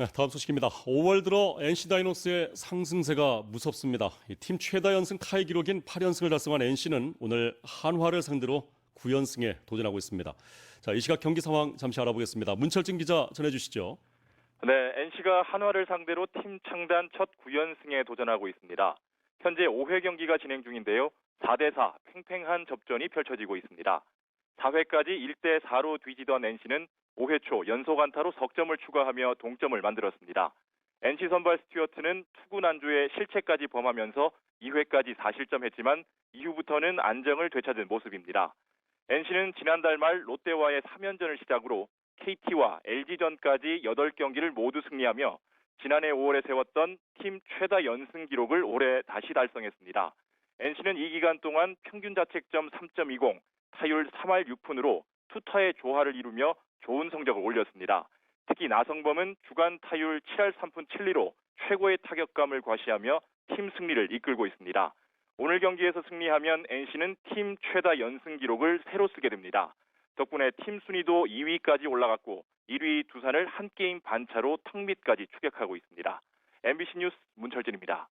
네, 다음 소식입니다. 5월 들어 NC 다이노스의 상승세가 무섭습니다. 이팀 최다 연승 타이 기록인 8연승을 달성한 NC는 오늘 한화를 상대로 9연승에 도전하고 있습니다. 자, 이 시각 경기 상황 잠시 알아보겠습니다. 문철진 기자 전해주시죠. 네, NC가 한화를 상대로 팀 창단 첫 9연승에 도전하고 있습니다. 현재 5회 경기가 진행 중인데요. 4대4 팽팽한 접전이 펼쳐지고 있습니다. 4회까지 1대 4로 뒤지던 NC는 5회 초 연속 안타로 석점을 추가하며 동점을 만들었습니다. NC 선발 스튜어트는 투구 난조에 실책까지 범하면서 2회까지 4실점했지만 이후부터는 안정을 되찾은 모습입니다. NC는 지난달 말 롯데와의 3연전을 시작으로 KT와 LG전까지 8경기를 모두 승리하며 지난해 5월에 세웠던 팀 최다 연승 기록을 올해 다시 달성했습니다. NC는 이 기간 동안 평균 자책점 3.20, 타율 3할 6푼으로 투타의 조화를 이루며 좋은 성적을 올렸습니다. 특히 나성범은 주간 타율 7할 3푼 7리로 최고의 타격감을 과시하며 팀 승리를 이끌고 있습니다. 오늘 경기에서 승리하면 NC는 팀 최다 연승 기록을 새로 쓰게 됩니다. 덕분에 팀 순위도 2위까지 올라갔고 1위 두산을 한 게임 반차로 턱 밑까지 추격하고 있습니다. MBC 뉴스 문철진입니다.